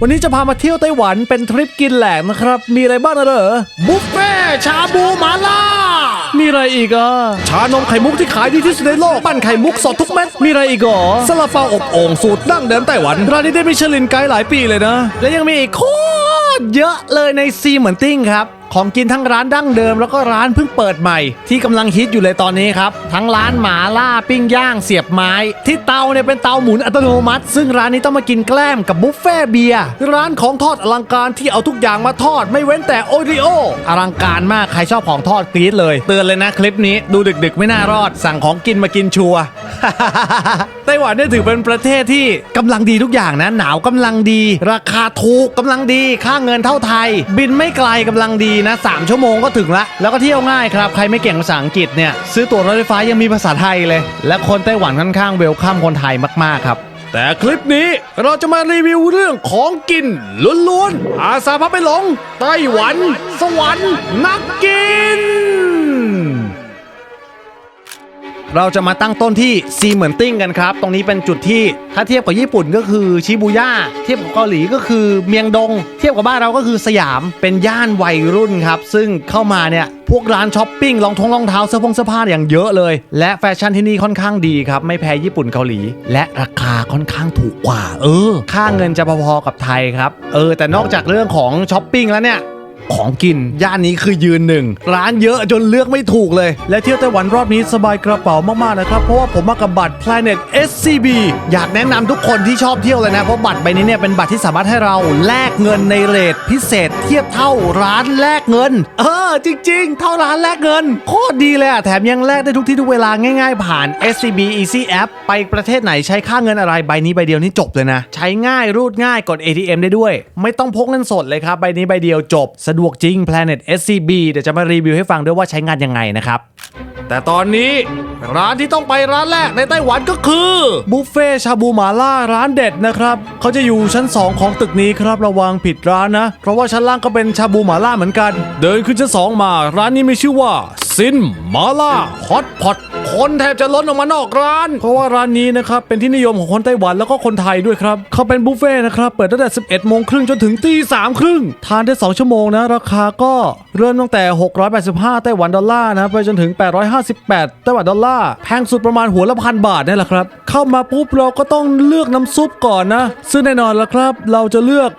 วันนี้จะพามาเที่ยวไต้หวันเป็นทริปกินแหลกนะครับ มีอะไรบ้างนะเหรอบุฟเฟ่ชาบูหมาล่า มีอะไรอีกอะ ชานมไข่มุกที่ขายดีที่สุดในโลก ปั้นไข่มุกสดทุกเม็ด มีอะไรอีกอะซาลาเปาอบโอ่งสูตรดั้งเดิมไต้หวัน ร้านนี้ได้มิชลินไกด์หลายปีเลยนะ และยังมีอีกโคตรเยอะเลยในซีเหมือนติ้งครับ ของกินทั้งร้านดั้งเดิมแล้วก็ร้านเพิ่งเปิดใหม่ ที่กำลังฮิตอยู่เลยตอนนี้ครับ ทั้งร้านหมาล่าปิ้งย่างเสียบไม้ ที่เตาเนี่ยเป็นเตาหมุนอัตโนมัติ ซึ่งร้านนี้ต้องมากินแกล้มกับบุฟเฟ่เบียร์ร้านของทอดอลังการที่เอาทุกอย่างมาทอด ไม่เว้นแต่โอริโออลังการมากใครชอบของทอดกรี๊ดเลย เตือนเลยนะคลิปนี้ดูดึกๆ ไม่น่ารอด สั่งของกินมากินชัวไต้หวันเนี่ยถือเป็นประเทศที่กำลังดีทุกอย่างนะหนาวกำลังดี ราคาถูกกำลังดี ค่าเงินเท่าไทย บินไม่ไกลกำลังดีนะ 3 ชั่วโมงก็ถึงละ แล้วก็เที่ยวง่ายครับ ใครไม่เก่งภาษาอังกฤษเนี่ย ซื้อตั๋วรถไฟฟ้ายังมีภาษาไทยเลย และคนไต้หวันค่อนข้างเวลคัมคนไทยมากๆครับ แต่คลิปนี้เราจะมารีวิวเรื่องของกินล้วนๆอาสาพาไปหลงไต้หวัน สวรรค์นักกิน เราจะมาตั้งต้นที่ซีเหมือนติ้งกันครับ ตรงนี้เป็นจุดที่ถ้าเทียบกับญี่ปุ่นก็คือชิบูย่า เทียบกับเกาหลีก็คือเมียงดง เทียบกับบ้านเราก็คือสยาม เป็นย่านวัยรุ่นครับ ซึ่งเข้ามาเนี่ยพวกร้านช้อปปิ้งรองทงรองเท้าเสื้อผงเสื้อผ้าอย่างเยอะเลย และแฟชั่นที่นี่ค่อนข้างดีครับ ไม่แพ้ญี่ปุ่นเกาหลี และราคาค่อนข้างถูกกว่า เออ ค่าเงินจะพอๆกับไทยครับ เออ แต่นอกจากเรื่องของช้อปปิ้งแล้วเนี่ย ของกิน ย่านนี้คือยืนหนึ่ง ร้านเยอะจนเลือกไม่ถูกเลย และเที่ยวไต้หวันรอบนี้สบายกระเป๋ามากๆนะครับ เพราะว่าผมมากับบัตร Planet SCB อยากแนะนำทุกคนที่ชอบเที่ยวเลยนะ เพราะบัตรใบนี้เนี่ยเป็นบัตรที่สามารถให้เราแลกเงินในเรทพิเศษ เทียบเท่าร้านแลกเงิน เออ จริง ๆ เท่าร้านแลกเงินโคตรดีเลยอะแถมยังแลกได้ทุกที่ทุกเวลาง่าย ๆ ผ่าน SCB Easy App ไปประเทศไหนใช้ค่าเงินอะไรใบนี้ใบเดียวนี่จบเลยนะ ใช้ง่ายรูดง่ายกด ATM ได้ด้วย ไม่ต้องพกเงินสดเลยครับใบนี้ใบเดียวจบสะดวกจริง Planet SCB เดี๋ยวจะมารีวิวให้ฟังด้วยว่าใช้งานยังไงนะครับ แต่ตอนนี้ร้านที่ต้องไปร้านแรกในไต้หวันก็คือบุฟเฟ่ชาบูหมาล่าร้านเด็ดนะครับเขาจะอยู่ชั้น 2 ของตึกนี้ครับระวังผิดร้านนะ เพราะว่าชั้นล่างก็เป็นชาบูหมาล่าเหมือนกัน เดินขึ้นชั้น2มา ร้านนี้มีชื่อว่าซินหมาล่าฮอตพอต คนแทบจะล้นออกมานอกร้าน เพราะว่าร้านนี้นะครับเป็นที่นิยมของคนไต้หวันแล้วก็คนไทยด้วยครับเขาเป็นบุฟเฟ่นะครับเปิดตั้งแต่ 11โมงครึ่งจนถึงตีสามครึ่งทานได้ 2 ชั่วโมงนะ ราคาก็เริ่มตั้งแต่ 685 ไต้หวันดอลลาร์นะไปจนถึง 858 ไต้หวันดอลลาร์แพงสุดประมาณหัวละพันบาทนี่แหละครับเข้ามาปุ๊บเราก็ต้องเลือกน้ำซุปก่อนนะ ซึ่งแน่นอนแล้วครับ เราจะเลือก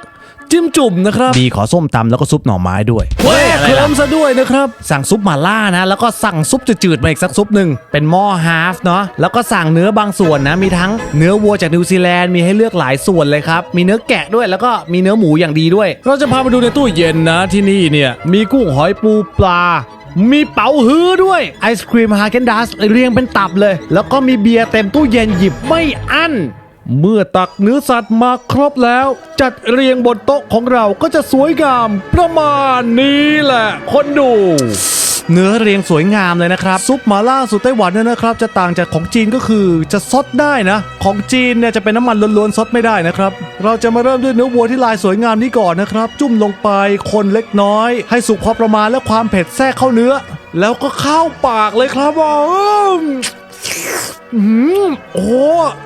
จิ้มจุ่มนะครับบีขอส้มตำแล้วก็ซุปหน่อไม้ด้วยเฮ้ยเคลิ้มซะด้วยนะครับ สั่งซุปหม่าล่านะ แล้วก็สั่งซุปจืดๆมาอีกสักซุปหนึ่งเป็นหม้อฮาฟเนาะแล้วก็สั่งเนื้อบางส่วนนะ มีทั้งเนื้อวัวจากนิวซีแลนด์มีให้เลือกหลายส่วนเลยครับ มีเนื้อแกะด้วยแล้วก็มีเนื้อหมูอย่างดีด้วย เราจะพาไปดูในตู้เย็นนะที่นี่เนี่ยมีกุ้งหอยปูปลา มีเป๋าฮื้อด้วยไอศครีมฮาเกนดัสเรียงเป็นตับเลย แล้วก็มีเบียร์เต็มตู้เย็นหยิบไม่อั้น เมื่อตักเนื้อสัตว์มาครบแล้ว จัดเรียงบนโต๊ะของเราก็จะสวยงามประมาณนี้แหละ คนดูเนื้อเรียงสวยงามเลยนะครับ ซุปหมาล่าสูตรไต้หวันเนี่ยนะครับ จะต่างจากของจีนก็คือจะซดได้นะ ของจีนเนี่ยจะเป็นน้ำมันล้วนๆซดไม่ได้นะครับ เราจะมาเริ่มด้วยเนื้อวัวที่ลายสวยงามนี้ก่อนนะครับ จุ่มลงไปคนเล็กน้อย ให้สุกพอประมาณและความเผ็ดแทรกเข้าเนื้อ แล้วก็เข้าปากเลยครับว่าอืม โอ้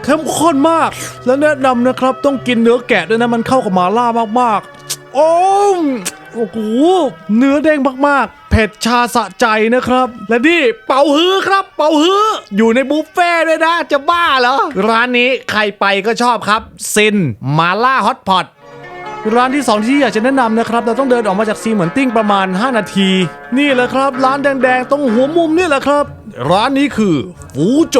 เข้มข้นมาก แล้วแนะนำนะครับ ต้องกินเนื้อแกะด้วยนะ มันเข้ากับหมาล่ามากๆ โอ้มโอ้โหเนื้อแดงมากๆ เผ็ดชาสะใจนะครับ และนี่เป่าฮื้อครับ เป่าฮื้ออยู่ในบุฟเฟ่ด้วยนะ จะบ้าเหรอ ร้านนี้ใครไปก็ชอบครับ ซินมาล่าฮอตพอต ร้านที่ 2 ที่อยากจะแนะนำนะครับ เราต้องเดินออกมาจากซีเหมือนติ้งประมาณ 5 นาที นี่แหละครับ ร้านแดงๆ ตรงหัวมุมนี่แหละครับ ร้านนี้คือฟูโจ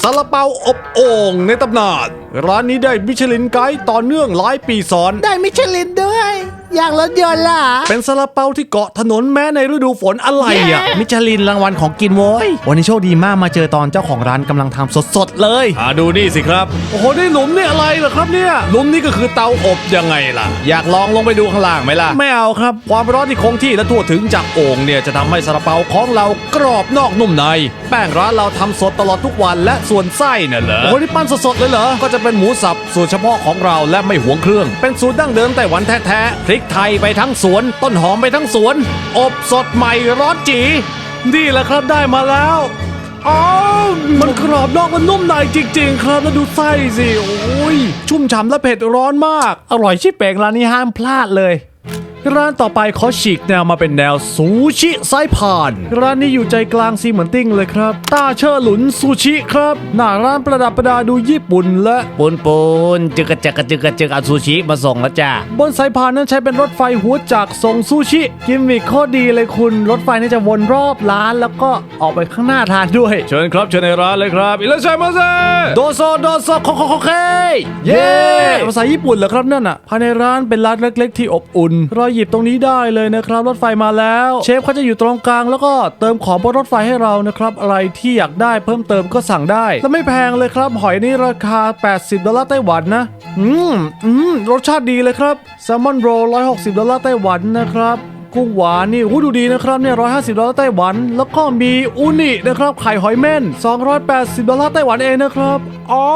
ซาลาเปาอบโอ่งในตำนาน ร้านนี้ได้มิชลินไกด์ต่อเนื่องหลายปีซ้อน ได้มิชลินด้วย ย่างรถยนต์ล่ะ เป็นซาลาเปาที่เกาะถนนแม้ในฤดูฝนอะไรอะ มิชลินรางวัลของกินโว้ย วันนี้โชคดีมากมาเจอตอนเจ้าของร้านกำลังทำสดๆเลย อ่าดูนี่สิครับ โอ้โหนี่หลุมนี่อะไรเหรอครับเนี่ย หลุมนี่ก็คือเตาอบยังไงล่ะ อยากลองลงไปดูข้างล่างไหมล่ะ ไม่เอาครับ ความร้อนที่คงที่และทั่วถึงจากโอ่งเนี่ยจะทำให้ซาลาเปาของเรากรอบนอกนุ่มใน แป้งร้านเราทำสดตลอดทุกวันและส่วนไส้เนี่ยเหรอ โอ้โหนี่ปั้นสดๆเลยเหรอ ก็จะเป็นหมูสับสูตรเฉพาะของเราและไม่หวงเครื่อง เป็นสูตรดั้งเดิมไต้หวันแท้ๆพริกไทยไปทั้งสวน ต้นหอมไปทั้งสวน อบสดใหม่ร้อนจีนี่แหละครับได้มาแล้วอ๋อมันกรอบนอกมันนุ่มในจริง ๆ ครับแล้วดูไส้สิโอ้ยอุ้ยชุ่มฉ่ำและเผ็ดร้อนมาก อร่อยชิบเป่งร้านนี้ห้ามพลาดเลย ร้านต่อไปเขาฉีกแนวมาเป็นแนวซูชิไซพาน ร้านนี้อยู่ใจกลางซีเหมือนติ้งเลยครับต้าเชอร์หลุนซูชิครับ หน้าร้านประดับประดาดูญี่ปุ่นและปูนปูนจึกกระจึกกระจึกกระจึกเอาซูชิมาส่งแล้วจ้าบนสายพานนั้นใช้เป็นรถไฟหัวจักรส่งซูชิ กิมมิคโคตรดีเลยคุณ รถไฟนี่จะวนรอบร้านแล้วก็ออกไปข้างหน้าทานด้วย เชิญครับเชิญในร้านเลยครับอิเลชัยมาเซโดโซโดโซโคโคโคเคเย้ภาษาญี่ปุ่นเหรอครับนั่นอะภายในร้านเป็นร้านเล็ก ๆ ที่อบอุ่นเราหยิบตรงนี้ได้เลยนะครับ รถไฟมาแล้ว เชฟเขาจะอยู่ตรงกลางแล้วก็เติมของบนรถไฟให้เรานะครับ อะไรที่อยากได้เพิ่มเติมก็สั่งได้ และไม่แพงเลยครับ หอยนี่ราคา 80 ดอลลาร์ไต้หวันนะ อืมอืมรสชาติดีเลยครับแซลมอนโรล160 ดอลลาร์ไต้หวันนะครับ กุ้งหวานนี่หูดูดีนะครับเนี่ย150ดอลลาร์ไต้หวัน แล้วก็มีอูนินะครับไข่หอยเม่น280ดอลลาร์ไต้หวันเองนะครับอ๋อ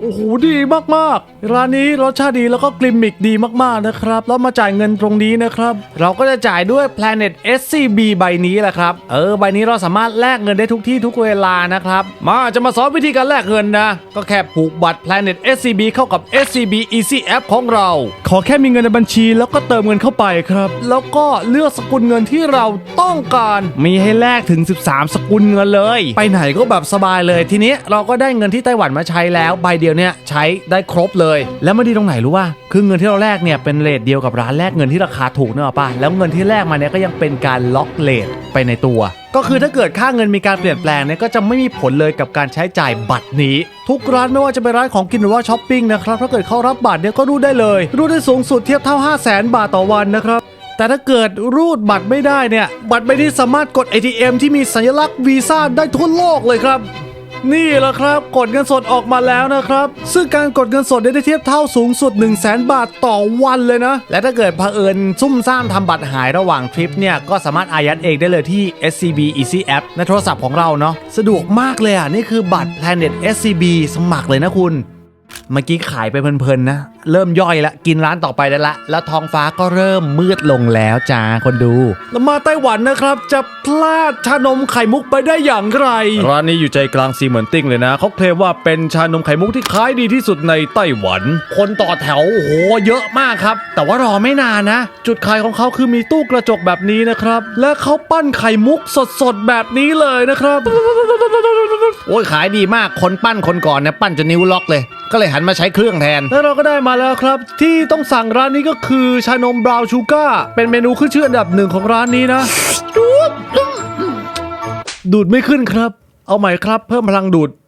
โอ้โหดีมากๆ ร้านนี้รสชาติดีแล้วก็กลิมมิกดีมากๆนะครับ แล้วมาจ่ายเงินตรงนี้นะครับ เราก็จะจ่ายด้วย Planet SCB ใบนี้แหละครับ เออ ใบนี้เราสามารถแลกเงินได้ทุกที่ทุกเวลานะครับ มาจะมาสอนวิธีการแลกเงินนะ ก็แค่ผูกบัตร Planet SCB เข้ากับ SCB Easy App ของเรา ขอแค่มีเงินในบัญชีแล้วก็เติมเงินเข้าไปครับ แล้วก็เลือกสกุลเงินที่เราต้องการ มีให้แลกถึง 13 สกุลเงินเลย ไปไหนก็แบบสบายเลยทีนี้เราก็ได้เงินที่ไต้หวันมาใช้แล้วใบเดียวเนี่ยใช้ได้ครบเลย แล้วมันดีตรงไหนรู้ว่าคือเงินที่เราแลกเนี่ยเป็นเลทเดียวกับร้านแลกเงินที่ราคาถูกเนอะป่ะแล้วเงินที่แลกมาเนี่ยก็ยังเป็นการล็อกเลทไปในตัว ก็คือถ้าเกิดค่าเงินมีการเปลี่ยนแปลงเนี่ยก็จะไม่มีผลเลยกับการใช้จ่ายบัตรนี้ ทุกร้านไม่ว่าจะเป็นร้านของกินหรือว่าช้อปปิ้งนะครับถ้าเกิดเขารับบัตรเนี่ยก็รูดได้เลยรูดได้สูงสุดเทียบเท่า 5 0 0 0 0 0 บาทต่อวันนะครับ แต่ถ้าเกิดรูดบัตรไม่ได้เนี่ย บัตรใบนี้สามารถกด ATM ที่มีสัญลักษณ์วีซ่าได้ทั่วโลกเลยครับนี่แหละครับ กดเงินสดออกมาแล้วนะครับ ซึ่งการกดเงินสดได้เทียบเท่าสูงสุด 1 0 0 0 0แบาทต่อวันเลยนะ และถ้าเกิดเผอิญซุ่มซ่ามทำบัตรหายระหว่างทริปเนี่ย ก็สามารถอายัดเองได้เลยที่ SCB Easy App ในโทรศัพท์ของเราเนาะสะดวกมากเลยอะ นี่คือบัตร Planet SCB สมัครเลยนะคุณ เมื่อกี้ขายไปเพลินๆนะ เริ่มย่อยละกินร้านต่อไปได้ละ แล้วท้องฟ้าก็เริ่มมืดลงแล้วจ้าคนดู แล้วมาไต้หวันนะครับ จะพลาดชานมไข่มุกไปได้อย่างไร ร้านนี้อยู่ใจกลางซีเหมือนติ้งเลยนะเขาเคลมว่าเป็นชานมไข่มุกที่ขายดีที่สุดในไต้หวัน คนต่อแถวโอ้โหเยอะมากครับ แต่ว่ารอไม่นานนะ จุดขายของเขาคือมีตู้กระจกแบบนี้นะครับ และเขาปั้นไข่มุกสดๆแบบนี้เลยนะครับ โอ้ยขายดีมากคนปั้นคนก่อนเนี่ยปั้นจนนิ้วล็อกเลย ก็เลยหันมาใช้เครื่องแทน แล้วเราก็ได้มาแล้วครับ ที่ต้องสั่งร้านนี้ก็คือชานมบราวน์ชูการ์เป็นเมนูขึ้นชื่ออันดับหนึ่งของร้านนี้นะ ดูดไม่ขึ้นครับ เอาใหม่ครับ เพิ่มพลังดูดโ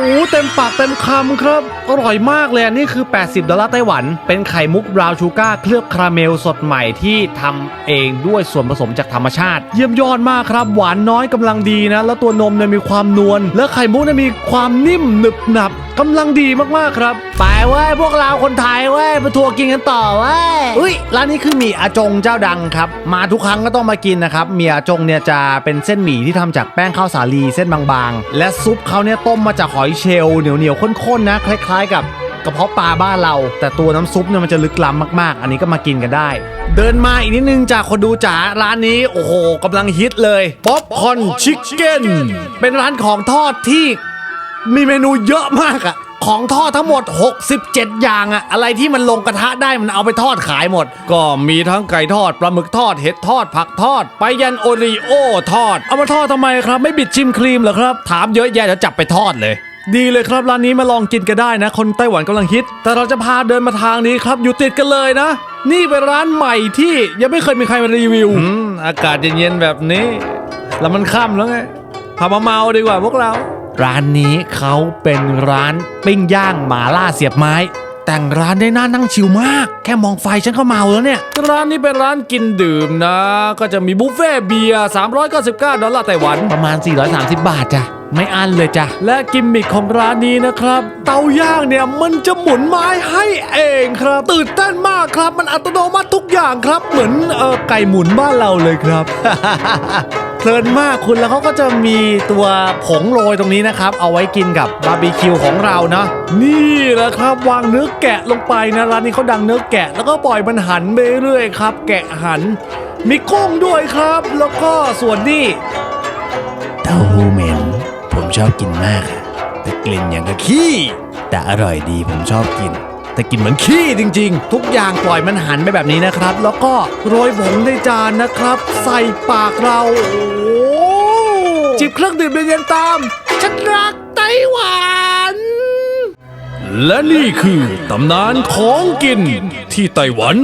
อ้เต็มปากเต็มคำครับ อร่อยมากเลยนี่คือ 80 ดอลลาร์ไต้หวัน เป็นไข่มุกบราว์ชูการ์เคลือบคาราเมลสดใหม่ที่ทำเองด้วยส่วนผสมจากธรรมชาติ เยี่ยมยอดมากครับ หวานน้อยกำลังดีนะ แล้วตัวนมเนี่ยมีความนวลและไข่มุกเนี่ยมีความนิ่มหนึบหนับกำลังดีมากๆครับ ไปเว้ยพวกเราคนไทยเว้ยมาทัวร์กินกันต่อเว้ยอุ้ยร้านนี้คือหมี่อาจงเจ้าดังครับ มาทุกครั้งก็ต้องมากินนะครับหมี่อาจงเนี่ยจะเป็นเส้นหมี่ที่ทำจากแป้งข้าวสาลีเส้นบางๆ และซุปเขาเนี่ยต้มมาจากหอยเชลล์เหนียวๆข้นๆนะ คล้ายๆ กับกระเพาะปลาบ้านเรา แต่ตัวน้ำซุปเนี่ยมันจะลึกล้ำมากๆ อันนี้ก็มากินกันได้ เดินมาอีกนิดนึงจากคนดูจ๋าร้านนี้โอ้โหกำลังฮิตเลยป๊อปคอนชิคเก้นเป็นร้านของทอดที่มีเมนูเยอะมากอะ ของทอดทั้งหมด 67 อย่างอะอะไรที่มันลงกระทะได้มันเอาไปทอดขายหมด ก็มีทั้งไก่ทอดปลาหมึกทอดเห็ดทอดผักทอด ไปยันโอรีโอทอด เอามาทอดทำไมครับ ไม่บิดชิมครีมเหรอครับ ถามเยอะแยะเดี๋ยวจับไปทอดเลย ดีเลยครับร้านนี้มาลองกินกันได้นะ คนไต้หวันกำลังฮิต แต่เราจะพาเดินมาทางนี้ครับ อยู่ติดกันเลยนะ นี่เป็นร้านใหม่ที่ยังไม่เคยมีใครมารีวิวอืมอากาศเย็นๆแบบนี้ แล้วมันค่ำแล้วไงพามาเมาดีกว่าพวกเรา ร้านนี้เขาเป็นร้านปิ้งย่างหมาล่าเสียบไม้ แต่งร้านได้น่านั่งชิลมาก แค่มองไฟฉันก็เมาแล้วเนี่ย ร้านนี้เป็นร้านกินดื่มนะ ก็จะมีบุฟเฟ่ต์เบียร์399ดอลลาร์ไต้หวัน ประมาณ 430 บาทจ้ะไม่อันเลยจ้ะ และกิมมิคของร้านนี้นะครับ เตาย่างเนี่ยมันจะหมุนไม้ให้เองครับ ตื่นเต้นมากครับ มันอัตโนมัติทุกอย่างครับ เหมือนเออไก่หมุนบ้านเราเลยครับ เพลินมากคุณแล้วเขาก็จะมีตัวผงโรยตรงนี้นะครับ เอาไว้กินกับบาร์บีคิวของเรานะ นี่แหละครับวางเนื้อแกะลงไปนะร้านนี้เขาดังเนื้อแกะ แล้วก็ปล่อยมันหันไปเรื่อยๆครับ แกะหัน มีกุ้งด้วยครับ แล้วก็ส่วนนี้เต้าหู้เหม็นผมชอบกินมากแต่กลิ่นอย่างกับขี้แต่อร่อยดีผมชอบกิน แต่กินเหมือนขี้จริง ๆ ทุกอย่างปล่อยมันหันไปแบบนี้นะครับ แล้วก็โรยผงในจานนะครับ ใส่ปากเราโอ้จิบเครื่องดื่มเย็นๆตามฉันรักไต้หวันและนี่คือตำนานของกินที่ไต้หวัน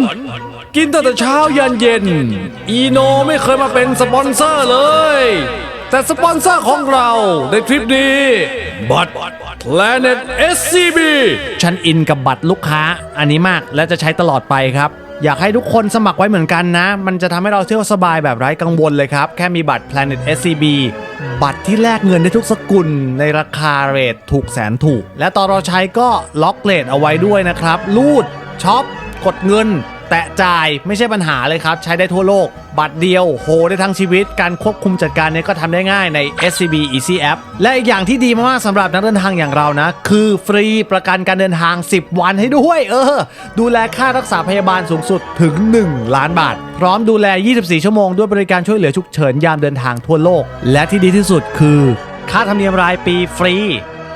กินตั้งแต่เช้ายันเย็น อีโนไม่เคยมาเป็นสปอนเซอร์เลย แต่สปอนเซอร์ของเราในทริปนี้ บัตร Planet SCB ฉันอินกับบัตรลูกค้าอันนี้มากและจะใช้ตลอดไปครับ อยากให้ทุกคนสมัครไว้เหมือนกันนะ มันจะทำให้เราเที่ยวสบายแบบไร้กังวลเลยครับ แค่มีบัตร Planet SCB บัตรที่แลกเงินได้ทุกสกุลในราคาเรทถูกแสนถูก และตอนเราใช้ก็ล็อกเรทเอาไว้ด้วยนะครับรูดช็อปกดเงิน แตะจ่ายไม่ใช่ปัญหาเลยครับ ใช้ได้ทั่วโลก บัตรเดียวโหได้ทั้งชีวิต การควบคุมจัดการเนี่ยก็ทำได้ง่ายใน SCB Easy App และอีกอย่างที่ดีมากๆสำหรับนักเดินทางอย่างเรานะ คือฟรีประกันการเดินทาง 10 วันให้ด้วย เออ ดูแลค่ารักษาพยาบาลสูงสุดถึง 1 ล้านบาท พร้อมดูแล 24 ชั่วโมงด้วยบริการช่วยเหลือฉุกเฉินยามเดินทางทั่วโลก และที่ดีที่สุดคือ ค่าธรรมเนียมรายปีฟรี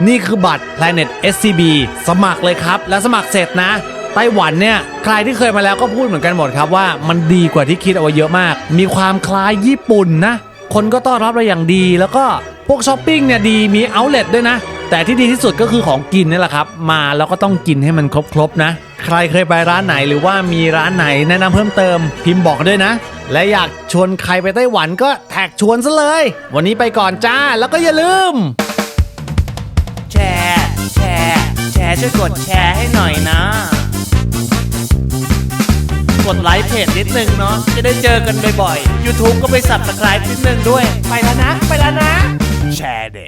นี่คือบัตร Planet SCB สมัครเลยครับ และสมัครเสร็จนะ ไต้หวันเนี่ยใครที่เคยมาแล้วก็พูดเหมือนกันหมดครับว่ามันดีกว่าที่คิดเอาไว้เยอะมาก มีความคล้ายญี่ปุ่นนะ คนก็ต้อนรับเราอย่างดี แล้วก็พวกช้อปปิ้งเนี่ยดีมีเอาท์เล็ตด้วยนะ แต่ที่ดีที่สุดก็คือของกินนี่แหละครับ มาแล้วก็ต้องกินให้มันครบๆนะ ใครเคยไปร้านไหนหรือว่ามีร้านไหนแนะนำเพิ่มเติมพิมพ์บอกด้วยนะ และอยากชวนใครไปไต้หวันก็แท็กชวนซะเลย วันนี้ไปก่อนจ้าแล้วก็อย่าลืมแชร์แชร์แชร์ช่วยกดแชร์ให้หน่อยนะ ดไลค์เพจนิดนึงเนาะจะได้เจอกันบ่อยๆ YouTube ก็ไปสับส c r i b e นิดนึงด้วย ไปแล้วนะ ไปแล้วนะ แชร์เด